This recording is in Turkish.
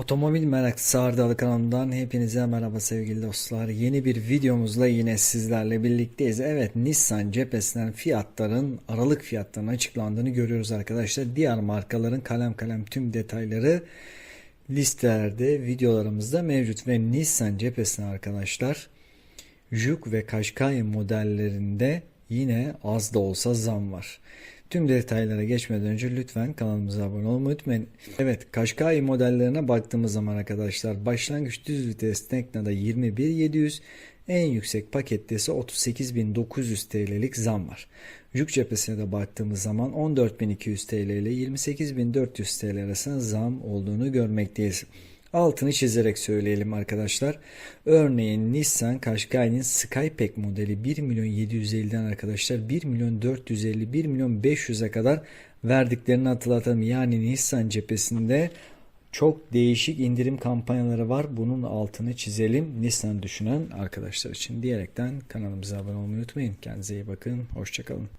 Otomobil meraklısı Ardalı kanalından hepinize merhaba sevgili dostlar. Yeni bir videomuzla yine sizlerle birlikteyiz. Evet Nissan cephesinden fiyatların Aralık fiyatlarının açıklandığını görüyoruz arkadaşlar. Diğer markaların kalem kalem tüm detayları listelerde videolarımızda mevcut ve Nissan cephesine arkadaşlar Juke ve Qashqai modellerinde yine az da olsa zam var. Tüm detaylara geçmeden önce lütfen kanalımıza abone olmayı unutmayın. Evet Qashqai modellerine baktığımız zaman arkadaşlar başlangıç düz vites Tekna'da 21700 en yüksek pakette ise 38900 TL'lik zam var. Yük cephesine de baktığımız zaman 14200 TL ile 28400 TL arasında zam olduğunu görmekteyiz. Altını çizerek söyleyelim arkadaşlar. Örneğin Nissan Qashqai'nin Skypack modeli 1 milyon 750'den arkadaşlar 1 milyon 450 1 milyon 500'e kadar verdiklerini hatırlatalım. Yani Nissan cephesinde çok değişik indirim kampanyaları var. Bunun altını çizelim. Nissan düşünen arkadaşlar için diyerekten kanalımıza abone olmayı unutmayın. Kendinize iyi bakın. Hoşçakalın.